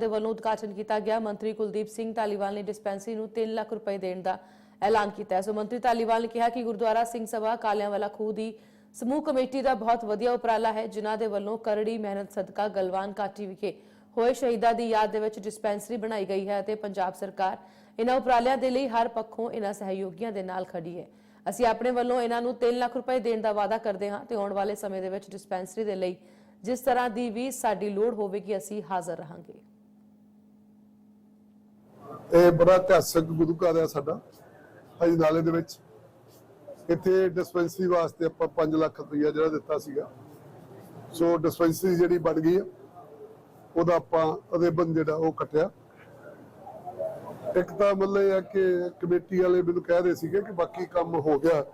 ਦੇ ਵੱਲੋਂ ਉਦਘਾਟਨ ਕੀਤਾ ਗਿਆ। ਮੰਤਰੀ ਕੁਲਦੀਪ ਸਿੰਘ ਧਾਲੀਵਾਲ ਨੇ ਡਿਸਪੈਂਸਰੀ ਨੂੰ 3 ਲੱਖ ਰੁਪਏ ਦੇਣ ਦਾ ਐਲਾਨ ਕੀਤਾ। ਸੋ ਮੰਤਰੀ ਧਾਲੀਵਾਲ ਨੇ ਕਿਹਾ ਕਿ ਗੁਰਦੁਆਰਾ ਸਿੰਘ ਸਭਾ, ਕਾਲਿਆਂਵਾਲਾ ਖੂਹ ਦੀ ਸਮੂਹ ਕਮੇਟੀ ਦਾ ਬਹੁਤ ਵਧੀਆ ਉਪਰਾਲਾ ਹੈ, ਜਿਨ੍ਹਾਂ ਦੇ ਵੱਲੋਂ ਕਰੜੀ ਮਿਹਨਤ ਸਦਕਾ ਗਲਵਾਨ ਘਾਟੀ ਵਿਖੇ ਹੋਏ ਸ਼ਹੀਦਾਂ ਦੀ ਯਾਦ ਦੇ ਵਿੱਚ ਡਿਸਪੈਂਸਰੀ ਬਣਾਈ ਗਈ ਹੈ ਅਤੇ ਪੰਜਾਬ ਸਰਕਾਰ ਇਹਨਾਂ ਉਪਰਾਲਿਆਂ ਦੇ ਲਈ ਹਰ ਪੱਖੋਂ ਇਹਨਾਂ ਸਹਿਯੋਗੀਆਂ ਦੇ ਨਾਲ ਖੜੀ ਹੈ। ਅਸੀਂ ਆਪਣੇ ਵੱਲੋਂ ਇਹਨਾਂ ਨੂੰ 3 ਲੱਖ ਰੁਪਏ ਦੇਣ ਦਾ ਵਾਅਦਾ ਕਰਦੇ ਹਾਂ ਤੇ ਆਉਣ ਵਾਲੇ ਸਮੇਂ ਦੇ ਵਿੱਚ ਡਿਸਪੈਂਸਰੀ ਦੇ ਲਈ ਜਿਸ ਤਰ੍ਹਾਂ ਦੀ ਵੀ ਸਾਡੀ ਲੋੜ ਹੋਵੇਗੀ, ਅਸੀਂ ਹਾਜ਼ਰ ਰਹਾਂਗੇ। ਇਹ ਬੜਾ ਇਤਿਹਾਸਕ ਗੁਰੂ ਘਰ ਹੈ ਸਾਡਾ, ਹਜ ਨਾਲੇ ਦੇ ਵਿੱਚ। ਇੱਥੇ ਡਿਸਪੈਂਸਰੀ ਵਾਸਤੇ ਆਪਾਂ 5 ਲੱਖ ਰੁਪਈਆ ਜਿਹੜਾ ਦਿੱਤਾ ਸੀਗਾ। ਸੋ ਡਿਸਪੈਂਸਰੀ ਜਿਹੜੀ ਬਣ ਗਈ ਹੈ ਉਹਦਾ ਆਪਾਂ ਰਿਬਨ ਜਿਹੜਾ ਉਹ ਕੱਟਿਆ। ਇੱਕ ਤਾਂ ਮਤਲਬ ਇਹ ਹੈ ਕਿ ਕਮੇਟੀ ਵਾਲੇ ਮੈਨੂੰ ਕਹਿ ਰਹੇ ਸੀਗੇ ਕਿ ਬਾਕੀ ਕੰਮ ਹੋ ਗਿਆ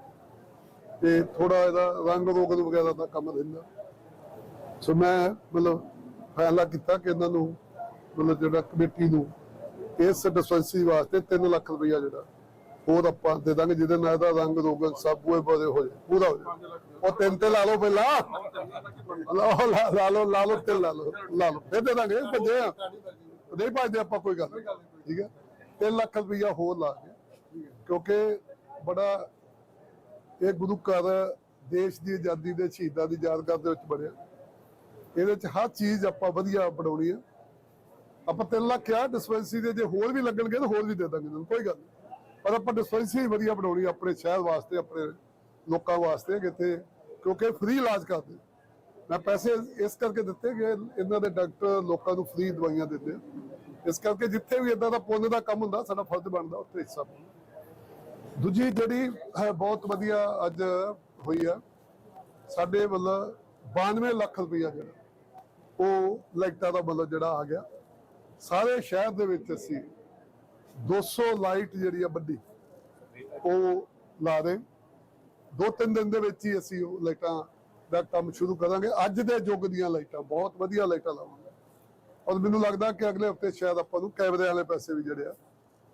ਤੇ ਥੋੜਾ ਇਹਦਾ ਰੰਗ ਰੋਗਨ ਵਗੈਰਾ ਦਾ ਕੰਮ ਰਹਿੰਦਾ। ਸੋ ਮੈਂ ਮਤਲਬ ਫੈਸਲਾ ਕੀਤਾ ਕਿ ਇਹਨਾਂ ਨੂੰ ਮਤਲਬ ਜਿਹੜਾ ਕਮੇਟੀ ਨੂੰ ਇਸ ਡਿਸਪੈਂਸਰੀ ਵਾਸਤੇ 3 ਲੱਖ ਰੁਪਇਆ ਜਿਹੜਾ, ਹੋਰ ਆਪਾਂ ਦੇ ਦਾਂਗੇ, ਜਿਹਦੇ ਨਾਲ ਇਹਦਾ ਰੰਗ ਰੋਗਨ ਸਭ ਪੂਰੇ ਪੂਰੇ ਹੋ ਜਾਏ, ਪੂਰਾ ਹੋ ਜਾਏ। ਉਹ ਤਿੰਨ ਤੇ ਲਾ ਲਓ ਪਹਿਲਾਂ। ਲਾ ਲਾ- ਲਾ ਲਓ ਲਾ ਲਓ ਤੇ ਲਾ ਲਓ ਲਾ ਲਓ। ਫਿਰ ਦੇ ਦਾਂਗੇ, ਭੱਜੇ ਆ। ਨਹੀਂ ਭੱਜਦੇ ਆਪਾਂ, ਕੋਈ ਗੱਲ ਠੀਕ ਹੈ? 3 ਲੱਖ ਰੁਪਇਆ ਹੋਰ ਲਾ ਕੇ, ਕਿਉਂਕਿ ਬੜਾ ਇਹ ਗੁਰੂ ਘਰ ਦੇਸ਼ ਦੀ ਆਜ਼ਾਦੀ ਦੇ ਸ਼ਹੀਦਾਂ ਦੀ ਯਾਦਗਾਰ ਦੇ ਵਿੱਚ ਬਣਿਆ। ਇਹਦੇ ਵਿੱਚ ਹਰ ਚੀਜ਼ ਆਪਾਂ ਵਧੀਆ ਬਣਾਉਣੀ ਆ ਆਪਾਂ 3 ਲੱਖ ਆ ਡਿਸਪੈਂਸਰੀ ਦੇ ਜੇ ਹੋਰ ਵੀ ਲੱਗਣਗੇ ਤਾਂ ਹੋਰ ਵੀ ਦੇ ਦਾਂਗੇ ਤੁਹਾਨੂੰ, ਕੋਈ ਗੱਲ ਨਹੀਂ। ਪਰ ਆਪਾਂ ਡਿਸਪੈਂਸਰੀ ਵਧੀਆ ਬਣਾਉਣੀ ਆਪਣੇ ਸ਼ਹਿਰ ਵਾਸਤੇ, ਆਪਣੇ ਲੋਕਾਂ ਵਾਸਤੇ ਕਿਤੇ ਕਿਉਂਕਿ ਫ੍ਰੀ ਇਲਾਜ ਕਰਦੇ। ਮੈਂ ਪੈਸੇ ਇਸ ਕਰਕੇ ਦਿੱਤੇ ਕਿ ਇਹਨਾਂ ਦੇ ਡਾਕਟਰ ਲੋਕਾਂ ਨੂੰ ਫ੍ਰੀ ਦਵਾਈਆਂ ਦਿੰਦੇ ਇਸ ਕਰਕੇ ਜਿੱਥੇ ਵੀ ਇਦਾਂ ਦਾ ਪੁੰਨ ਦਾ ਕੰਮ ਹੁੰਦਾ, ਸਾਡਾ ਫਰਜ਼ ਬਣਦਾ ਉੱਥੇ ਹਿੱਸਾ ਪਾਉਣਾ। ਦੂਜੀ ਜਿਹੜੀ ਹੈ ਬਹੁਤ ਵਧੀਆ ਅੱਜ ਹੋਈ ਆ, ਸਾਡੇ ਵੱਲੋਂ 92 ਲੱਖ ਰੁਪਇਆ ਜਿਹੜਾ, ਉਹ ਲਾਈਟਾਂ ਦਾ ਮਤਲਬ ਜਿਹੜਾ ਆ ਗਿਆ। ਸਾਰੇ ਸ਼ਹਿਰ ਦੇ ਵਿੱਚ ਅਸੀਂ 200 ਲਾਈਟ ਜਿਹੜੀ ਆ ਵੱਡੀ, ਉਹ ਲਾ ਰਹੇ। ਦੋ ਤਿੰਨ ਦਿਨ ਦੇ ਵਿੱਚ ਹੀ ਅਸੀਂ ਉਹ ਲਾਈਟਾਂ ਦਾ ਕੰਮ ਸ਼ੁਰੂ ਕਰਾਂਗੇ। ਅੱਜ ਦੇ ਯੁੱਗ ਦੀਆਂ ਲਾਈਟਾਂ, ਬਹੁਤ ਵਧੀਆ ਲਾਈਟਾਂ ਲਾਵਾਂਗੇ। ਔਰ ਮੈਨੂੰ ਲੱਗਦਾ ਕਿ ਅਗਲੇ ਹਫ਼ਤੇ ਸ਼ਾਇਦ ਆਪਾਂ ਨੂੰ ਕੈਮਰੇ ਵਾਲੇ ਪੈਸੇ ਵੀ ਜਿਹੜੇ ਆ,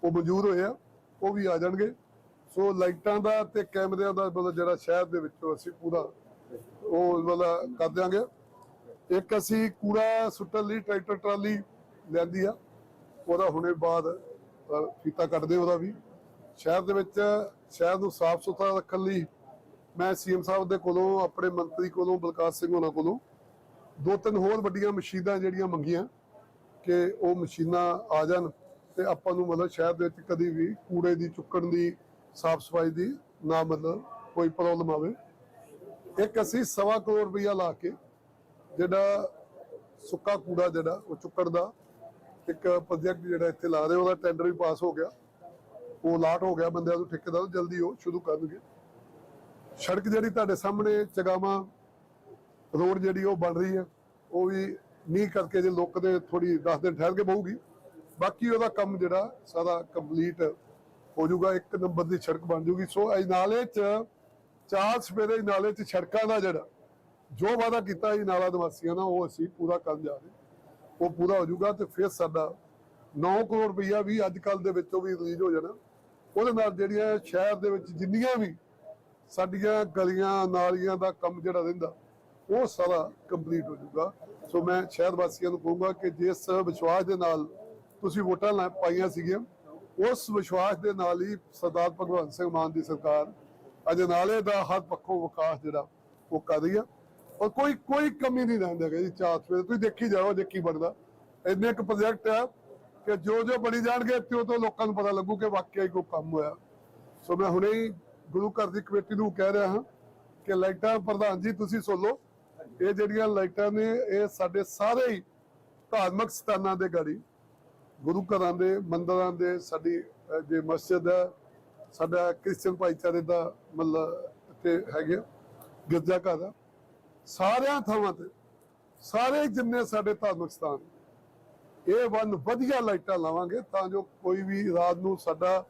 ਉਹ ਮਨਜ਼ੂਰ ਹੋਏ ਆ, ਉਹ ਵੀ ਆ ਜਾਣਗੇ। ਸੋ ਲਾਈਟਾਂ ਦਾ ਤੇ ਕੈਮਰਿਆਂ ਦਾ ਮਤਲਬ ਜਿਹੜਾ ਸ਼ਹਿਰ ਦੇ ਵਿੱਚੋਂ ਅਸੀਂ ਪੂਰਾ ਉਹ ਮਤਲਬ ਕਰ ਦਿਆਂਗੇ। ਇੱਕ ਅਸੀਂ ਕੂੜਾ ਸੁੱਟਣ ਲਈ ਟਰੈਕਟਰ, ਟਰਾਲੀ ਲੈਂਦੀ ਆ। ਉਹਦਾ ਹੁਣੇ ਬਾਅਦ ਫੀਤਾ ਕੱਟਦੇ ਉਹਦਾ ਵੀ। ਸ਼ਹਿਰ ਦੇ ਵਿੱਚ, ਸ਼ਹਿਰ ਨੂੰ ਸਾਫ਼ ਸੁਥਰਾ ਰੱਖਣ ਲਈ ਮੈਂ ਸੀਐਮ ਸਾਹਿਬ ਦੇ ਕੋਲੋਂ, ਆਪਣੇ ਮੰਤਰੀ ਕੋਲੋਂ, ਬਲਕਾਰ ਸਿੰਘ ਹੋਣਾ ਕੋਲੋਂ ਦੋ ਤਿੰਨ ਹੋਰ ਵੱਡੀਆਂ ਮਸ਼ੀਨਾਂ ਜਿਹੜੀਆਂ ਮੰਗੀਆਂ ਕਿ ਉਹ ਮਸ਼ੀਨਾਂ ਆ ਜਾਣ ਤੇ ਆਪਾਂ ਨੂੰ ਮਤਲਬ ਸ਼ਹਿਰ ਦੇ ਵਿੱਚ ਕਦੀ ਵੀ ਕੂੜੇ ਦੀ, ਚੁੱਕਣ ਦੀ, ਸਾਫ਼ ਸਫ਼ਾਈ ਦੀ ਨਾ ਮਤਲਬ ਕੋਈ ਪ੍ਰੋਬਲਮ ਆਵੇ। ਇੱਕ ਅਸੀਂ ਸਵਾ ਕਰੋੜ ਰੁਪਇਆ ਲਾ ਕੇ ਜਿਹੜਾ ਸੁੱਕਾ ਕੂੜਾ ਜਿਹੜਾ, ਉਹ ਚੁੱਕਣ ਦਾ ਇੱਕ ਪ੍ਰੋਜੈਕਟ ਜਿਹੜਾ ਇੱਥੇ ਲਾ ਰਹੇ ਉਹਦਾ ਟੈਂਡਰ ਵੀ ਪਾਸ ਹੋ ਗਿਆ। ਉਹ ਲਾਟ ਹੋ ਗਿਆ ਬੰਦਿਆਂ ਨੂੰ ਠੇਕੇਦਾਰ ਜਲਦੀ ਉਹ ਸ਼ੁਰੂ ਕਰਨਗੇ। ਸੜਕ ਜਿਹੜੀ ਤੁਹਾਡੇ ਸਾਹਮਣੇ, ਚਗਾਵਾ, ਰੋਡ ਜਿਹੜੀ ਉਹ ਬਣ ਰਹੀ ਹੈ, ਉਹ ਵੀ ਮੀਂਹ ਕਰਕੇ ਜੇ ਲੋਕ ਦੇ ਥੋੜੀ 10 ਦਿਨ ਠਹਿਰ ਕੇ ਬਹੂਗੀ। ਬਾਕੀ ਉਹਦਾ ਕੰਮ ਜਿਹੜਾ ਸਾਰਾ ਕੰਪਲੀਟ ਹੋ ਜਾਊਗਾ ਇੱਕ ਨੰਬਰ ਦੀ ਸੜਕ ਬਣ ਜਾਊਗੀ ਸੋ ਇਹ ਨਾਲੇ ਚ, ਚਾਰ ਸਵੇਰੇ ਨਾਲੇ ਚ ਸੜਕਾਂ ਦਾ ਜਿਹੜਾ, ਜੋ ਵਾਅਦਾ ਕੀਤਾ ਸੀ ਨਾਲਾ ਨਿਵਾਸੀਆਂ ਨਾਲ, ਉਹ ਅਸੀਂ ਪੂਰਾ ਕਰਨ ਜਾ ਰਹੇ ਉਹ ਪੂਰਾ ਹੋ ਜਾਊਗਾ ਤੇ ਫਿਰ ਸਾਡਾ 9 ਕਰੋੜ ਰੁਪਈਆ ਵੀ ਅੱਜ ਕੱਲ ਦੇ ਵਿੱਚੋਂ ਵੀ ਰਿਲੀਜ਼ ਹੋ ਜਾਣਾ। ਉਹਦੇ ਨਾਲ ਜਿਹੜੀਆਂ ਸ਼ਹਿਰ ਦੇ ਵਿੱਚ ਜਿੰਨੀਆਂ ਵੀ ਸਾਡੀਆਂ ਗਲੀਆਂ, ਨਾਲੀਆਂ ਦਾ ਕੰਮ ਜਿਹੜਾ ਰਹਿੰਦਾ, ਉਹ ਸਾਰਾ ਕੰਪਲੀਟ ਹੋ ਜਾਊਗਾ। ਸੋ ਮੈਂ ਸ਼ਹਿਰ ਵਾਸੀਆਂ ਨੂੰ ਕਹੂੰਗਾ ਕਿ ਜਿਸ ਵਿਸ਼ਵਾਸ ਦੇ ਨਾਲ ਤੁਸੀਂ ਵੋਟਾਂ ਲੈ ਪਾਈਆਂ ਸੀਗੀਆਂ, ਉਸ ਵਿਸ਼ਵਾਸ ਦੇ ਨਾਲ ਹੀ ਸਰਦਾਰ ਭਗਵੰਤ ਸਿੰਘ ਮਾਨ ਦੀ ਸਰਕਾਰ, ਅਜਨਾਲੇ ਦਾ ਹਰ ਪੱਖੋਂ ਵਿਕਾਸ ਜਿਹੜਾ ਉਹ ਕਰ ਰਹੀ ਆ। ਔਰ ਕੋਈ ਕੋਈ ਕਮੀ ਨਹੀਂ ਰਹਿਣ ਜੀ ਚਾਰ ਸਵੇਰੇ। ਤੁਸੀਂ ਦੇਖੀ ਜਾਓ ਜੇ ਕੀ ਬਣਦਾ। ਇੰਨੇ ਇੱਕ ਪ੍ਰੋਜੈਕਟ ਆ ਕਿ ਜੋ ਜੋ ਬਣੀ ਜਾਣਗੇ ਤਿਉਂ ਤੋਂ ਲੋਕਾਂ ਨੂੰ ਪਤਾ ਲੱਗੂ ਕਿ ਵਾਕਿਆ ਹੀ ਕੋਈ ਕੰਮ ਹੋਇਆ। ਸੋ ਮੈਂ ਹੁਣੇ ਹੀ ਗੁਰੂ ਘਰ ਦੀ ਕਮੇਟੀ ਨੂੰ ਕਹਿ ਰਿਹਾ ਹਾਂ ਕਿ ਲਾਈਟਾਂ ਪ੍ਰਧਾਨ ਜੀ ਤੁਸੀਂ ਸੁਣ ਇਹ ਜਿਹੜੀਆਂ ਲਾਈਟਾਂ ਨੇ ਇਹ ਸਾਡੇ ਸਾਰੇ ਹੀ ਧਾਰਮਿਕ ਸਥਾਨਾਂ ਦੇ ਗਾੜੀ। ਗੁਰੂ ਘਰਾਂ ਦੇ ਮੰਦਰਾਂ ਦੇ ਸਾਡੀ ਅਹ, ਜੇ ਮਸਜਿਦ ਹੈ ਸਾਡਾ ਕ੍ਰਿਸਚੀਅਨ ਭਾਈਚਾਰੇ ਦਾ ਮਤਲਬ ਇੱਥੇ ਹੈਗੇ ਗਿਰਜਾ ਘਰ ਆ। ਸਾਰਿਆਂ ਥਾਵਾਂ ਤੇ, ਸਾਰੇ ਜਿੰਨੇ ਸਾਡੇ ਧਾਰਮਿਕ ਸਥਾਨ ਇਹ ਵਨ ਵਧੀਆ ਲਾਈਟਾਂ ਲਾਵਾਂਗੇ ਤਾਂ ਜੋ ਕੋਈ ਵੀ ਰਾਤ ਨੂੰ ਸਾਡਾ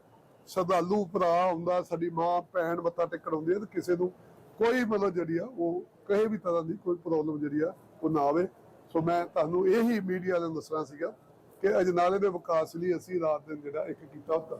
ਸ਼ਰਧਾਲੂ ਭਰਾ ਹੁੰਦਾ ਸਾਡੀ ਮਾਂ, ਭੈਣ, ਮੱਥਾ ਟੇਕਣ ਆਉਂਦੀ ਹੈ ਤੇ ਕਿਸੇ ਨੂੰ ਕੋਈ ਮਤਲਬ ਜਿਹੜੀ ਆ, ਉਹ ਕਿਸੇ ਵੀ ਤਰ੍ਹਾਂ ਦੀ ਕੋਈ ਪ੍ਰੋਬਲਮ ਜਿਹੜੀ ਆ, ਉਹ ਨਾ ਆਵੇ। ਸੋ ਮੈਂ ਤੁਹਾਨੂੰ ਇਹੀ ਮੀਡੀਆ ਨੂੰ ਦੱਸਣਾ ਸੀਗਾ ਕਿ ਅਜਨਾਲੇ ਦੇ ਵਿਕਾਸ ਲਈ ਅਸੀਂ ਰਾਤ ਦਿਨ ਜਿਹੜਾ ਇੱਕ ਕੀਤਾ ਹੁੰਦਾ।